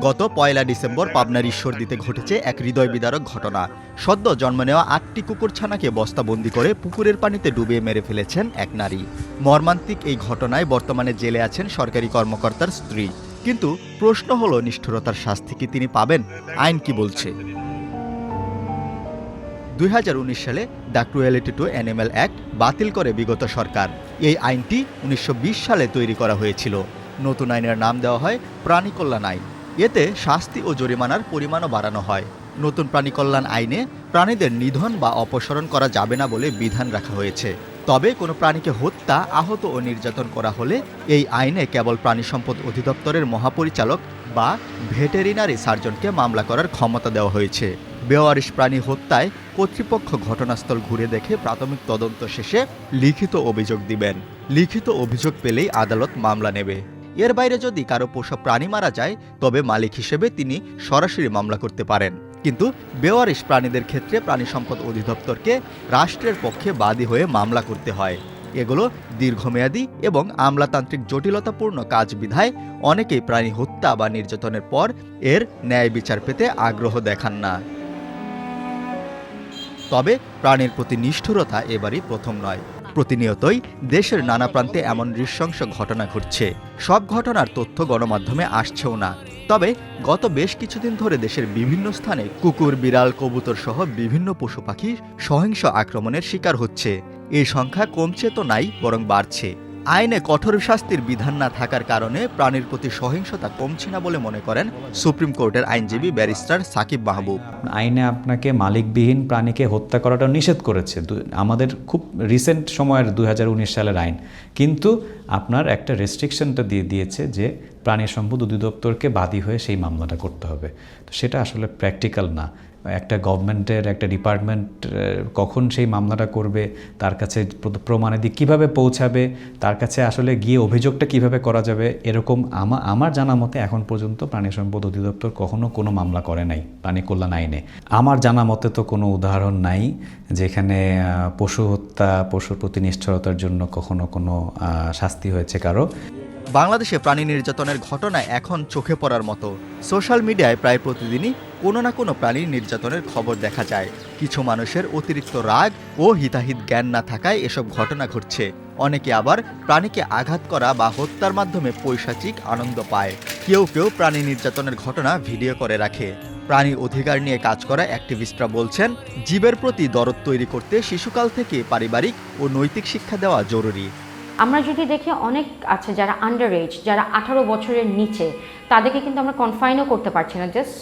গত পয়লা ডিসেম্বর পাবনার ঈশ্বরদীতে ঘটেছে এক হৃদয় বিদারক ঘটনা। সদ্য জন্ম নেওয়া আটটি কুকুরছানাকে বস্তাবন্দি করে পুকুরের পানিতে ডুবিয়ে মেরে ফেলেছেন এক নারী। মর্মান্তিক এই ঘটনায় বর্তমানে জেলে আছেন সরকারি কর্মকর্তার স্ত্রী। কিন্তু প্রশ্ন হলো, নিষ্ঠুরতার শাস্তি কি তিনি পাবেন? আইন কি বলছে? দুই উনিশ সালে the cruelty to animal act বাতিল করে বিগত সরকার। এই আইনটি উনিশশো বিশ সালে তৈরি করা হয়েছিল। নতুন আইনের নাম দেওয়া হয় প্রাণী কল্যাণ আইন। এতে শাস্তি ও জরিমানার পরিমাণও বাড়ানো হয়। নতুন প্রাণী কল্যাণ আইনে প্রাণীদের নিধন বা অপসারণ করা যাবে না বলে বিধান রাখা হয়েছে। তবে কোনো প্রাণীকে হত্যা, আহত ও নির্যাতন করা হলে এই আইনে কেবল প্রাণী সম্পদ অধিদপ্তরের মহাপরিচালক বা ভেটেরিনারি সার্জনকে মামলা করার ক্ষমতা দেওয়া হয়েছে। বেওয়ারিশ প্রাণী হত্যায় কর্তৃপক্ষ ঘটনাস্থল ঘুরে দেখে প্রাথমিক তদন্ত শেষে লিখিত অভিযোগ দিবেন। লিখিত অভিযোগ পেলেই আদালত মামলা নেবে। এর বাইরে যদি কারও পোষা প্রাণী মারা যায়, তবে মালিক হিসেবে তিনি সরাসরি মামলা করতে পারেন। কিন্তু বেওয়ারিশ প্রাণীদের ক্ষেত্রে প্রাণী সম্পদ অধিদপ্তরকে রাষ্ট্রের পক্ষে বাদী হয়ে মামলা করতে হয়। এগুলো দীর্ঘমেয়াদী এবং আমলাতান্ত্রিক জটিলতাপূর্ণ কাজ বিধায় অনেকেই প্রাণী হত্যা বা নির্যাতনের পর এর ন্যায় বিচার পেতে আগ্রহ দেখান না। তবে প্রাণীর প্রতি নিষ্ঠুরতা এবারই প্রথম নয়। প্রতিনিয়তই দেশের নানা প্রান্তে এমন নৃশংস ঘটনা ঘটছে। সব ঘটনার তথ্য গণমাধ্যমে আসছেও না। তবে গত বেশ কিছুদিন ধরে দেশের বিভিন্ন স্থানে কুকুর, বিড়াল, কবুতর সহ বিভিন্ন পশু পাখি সহিংস আক্রমণের শিকার হচ্ছে। এই সংখ্যা কমছে তো নাই, বরং বাড়ছে। আইনে কঠোর শাস্তির বিধান না থাকার কারণে প্রাণীর প্রতি সহিংসতা কমছে না বলে মনে করেন সুপ্রিম কোর্টের আইনজীবী ব্যারিস্টার সাকিব মাহবুব। আইনে আপনাকে মালিকবিহীন প্রাণীকে হত্যা করাটা নিষেধ করেছে। আমাদের খুব রিসেন্ট সময়ের দুই হাজার উনিশ সালের আইন। কিন্তু আপনার একটা রেস্ট্রিকশনটা দিয়ে দিয়েছে যে প্রাণী সম্পদ অধিদপ্তরকে বাদী হয়ে সেই মামলাটা করতে হবে। তো সেটা আসলে প্র্যাকটিক্যাল না। একটা গভর্নমেন্টের একটা ডিপার্টমেন্ট কখন সেই মামলাটা করবে, তার কাছে প্র- প্রমাণাদি কীভাবে পৌঁছাবে, তার কাছে আসলে গিয়ে অভিযোগটা কীভাবে করা যাবে, এরকম আমা, আমার জানা মতে এখন পর্যন্ত প্রাণী সম্পদ অধিদপ্তর কখনো কোনো মামলা করে নাই, প্রাণী কল্যাণ আইনে। আমার জানা মতে তো কোনো উদাহরণ নাই, যেখানে পশু হত্যা, পশুর প্রতি নিষ্ঠুরতার জন্য কখনো কোনো শাস্তি হয়েছে কারও। বাংলাদেশে প্রাণী নির্যাতনের ঘটনা এখন চোখে পড়ার মতো। সোশ্যাল মিডিয়ায় প্রায় প্রতিদিনই কোনো না কোনো প্রাণী নির্যাতনের খবর দেখা যায়। কিছু মানুষের অতিরিক্ত রাগ ও হিতাহিত জ্ঞান না থাকায় এসব ঘটনা ঘটছে। অনেকে আবার প্রাণীকে আঘাত করা বা হত্যার মাধ্যমে পৈশাচিক আনন্দ পায়। কেউ কেউ প্রাণী নির্যাতনের ঘটনা ভিডিও করে রাখে। প্রাণী অধিকার নিয়ে কাজ করা অ্যাক্টিভিস্টরা বলছেন, জীবের প্রতি দরদ তৈরি করতে শিশুকাল থেকে পারিবারিক ও নৈতিক শিক্ষা দেওয়া জরুরি। আমরা যদি দেখি অনেক আছে যারা আন্ডার এজ যারা আঠারো বছরের নিচে, তাদেরকে কিন্তু আমরা কনফাইনও করতে পারছি না জাস্ট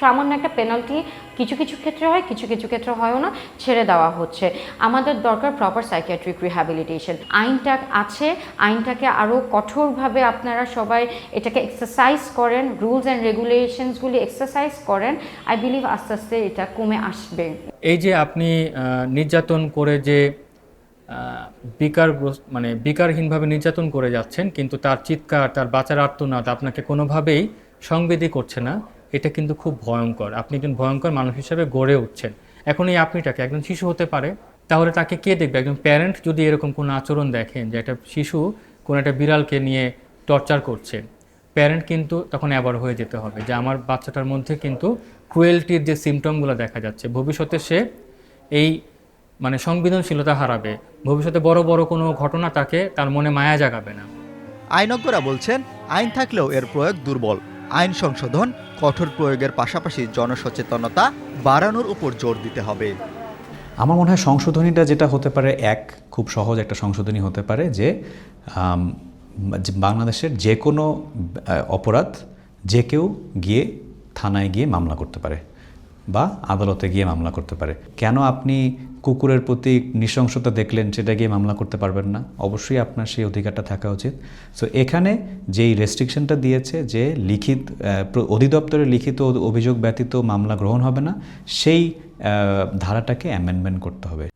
সামান্য একটা পেনাল্টি কিছু কিছু ক্ষেত্রে হয়, কিছু কিছু ক্ষেত্রে হয়ও না, ছেড়ে দেওয়া হচ্ছে। আমাদের দরকার প্রপার সাইকিয়াট্রিক রিহ্যাবিলিটেশন আইনটা আছে, আইনটাকে আরও কঠোরভাবে আপনারা সবাই এটাকে এক্সারসাইজ করেন রুলস অ্যান্ড রেগুলেশনসগুলি এক্সারসাইজ করেন আই বিলিভ আস্তে আস্তে এটা কমে আসবে। এই যে আপনি নির্যাতন করে যে বিকার মানে বিকারহীনভাবে নির্যাতন করে যাচ্ছেন, কিন্তু তার চিৎকার, তার বাঁচার আর্তনাদ আপনাকে কোনোভাবেই সংবেদী করছে না। এটা কিন্তু খুব ভয়ঙ্কর। আপনি একজন ভয়ঙ্কর মানুষ হিসেবে গড়ে উঠছেন। এখন এই আপনিটাকে, একজন শিশু হতে পারে, তাহলে তাকে কে দেখবে? একজন প্যারেন্ট যদি এরকম কোনো আচরণ দেখেন যে একটা শিশু কোনো একটা বিড়ালকে নিয়ে টর্চার করছে প্যারেন্ট কিন্তু তখন অ্যাবার হয়ে যেতে হবে যে আমার বাচ্চাটার মধ্যে কিন্তু ক্রুয়েলটির যে সিমটমগুলো দেখা যাচ্ছে, ভবিষ্যতে সে এই মানে সংবেদনশীলতা হারাবে। ভবিষ্যতে বড় বড় কোনো ঘটনা তাকে তার মনে মায়া জাগাবে না। আইনজ্ঞরা বলছেন, আইন থাকলেও এর প্রয়োগ দুর্বল। আইন সংশোধন, কঠোর প্রয়োগের পাশাপাশি জনসচেতনতা বাড়ানোর উপর জোর দিতে হবে। আমার মনে হয় সংশোধনীটা যেটা হতে পারে এক, খুব সহজ একটা সংশোধনী হতে পারে যে বাংলাদেশের যে কোনো অপরাধ যে কেউ গিয়ে থানায় গিয়ে মামলা করতে পারে। বা আদালতে গিয়ে মামলা করতে পারে। কেন আপনি কুকুরের প্রতি নৃশংসতা দেখলেন সেটা গিয়ে মামলা করতে পারবেন না? অবশ্যই আপনার সেই অধিকারটা থাকা উচিত। সো এখানে যেই রেস্ট্রিকশনটা দিয়েছে, যে লিখিত অধিদপ্তরে লিখিত অভিযোগ ব্যতীত মামলা গ্রহণ হবে না, সেই ধারাটাকে অ্যামেন্ডমেন্ট করতে হবে।